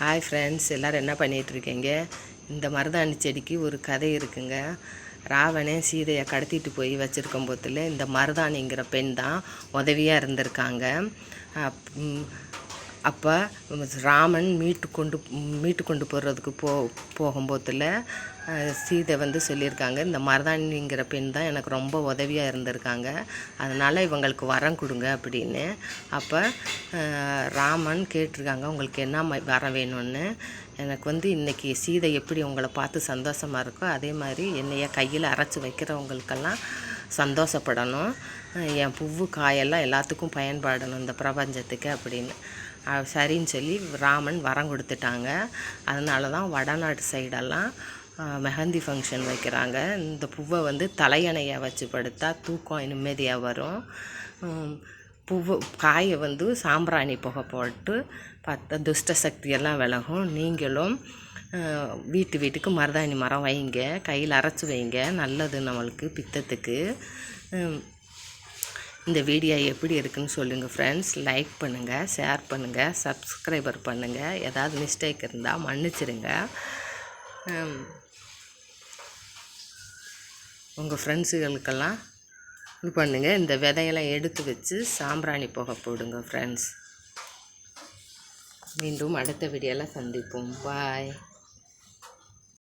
Hi friends எல்லோரும் என்ன பண்ணிகிட்ருக்கீங்க இந்த மருதாணி செடிக்கு ஒரு கதை இருக்குங்க. ராவணன் சீதையை கடத்திட்டு போய் வச்சுருக்கும் போதில் இந்த மருதாணிங்கிற பெண் தான் உதவியாக இருந்திருக்காங்க. அப்போ ராமன் மீட்டு கொண்டு மீட்டு கொண்டு போகிறதுக்கு போ போகும்போதில் சீதை வந்து சொல்லியிருக்காங்க இந்த மருதாணிங்கிற பெண் தான் எனக்கு ரொம்ப உதவியாக இருந்திருக்காங்க அதனால் இவங்களுக்கு வரம் கொடுங்க அப்படின்னு. அப்போ ராமன் கேட்டிருக்காங்க உங்களுக்கு என்ன வரம் வேணும்னு? எனக்கு வந்து இன்றைக்கி சீதை எப்படி உங்களை பார்த்து சந்தோஷமாக இருக்கோ அதே மாதிரி என்னைய கையில் அரைச்சி வைக்கிறவங்களுக்கெல்லாம் சந்தோஷப்படணும். என் பூவு காயெல்லாம் எல்லாத்துக்கும் பயன்படணும் இந்த பிரபஞ்சத்துக்கு அப்படின்னு. சரின்னு சொல்லி ராமன் வரம் கொடுத்துட்டாங்க. அதனால தான் வடநாட்டு சைடெல்லாம் மெஹந்தி ஃபங்க்ஷன் வைக்கிறாங்க. இந்த பூவை வந்து தலையணையாக வச்சு படுத்தா தூக்கம் நிம்மதியாக வரும். பூவு காயை வந்து சாம்பிராணி புகை போட்டு பார்த்தா துஷ்ட சக்தியெல்லாம் விலகும். நீங்களும் வீட்டு வீட்டுக்கு மருதாணி மரம் வைங்க. கையில் அரைச்சி வைங்க. நல்லது நம்மளுக்கு பித்தத்துக்கு. இந்த வீடியோ எப்படி இருக்குன்னு சொல்லுங்கள் ஃப்ரெண்ட்ஸ் லைக் பண்ணுங்கள் ஷேர் பண்ணுங்கள் சப்ஸ்கிரைபர் பண்ணுங்கள் ஏதாவது மிஸ்டேக் இருந்தால் மன்னிச்சிருங்க. உங்கள் ஃப்ரெண்ட்ஸுகளுக்கெல்லாம் இது பண்ணுங்கள் இந்த விதையெல்லாம் எடுத்து வச்சு சாம்பிராணி புகை போடுங்க ஃப்ரெண்ட்ஸ் மீண்டும் அடுத்த வீடியோவில் சந்திப்போம். பாய்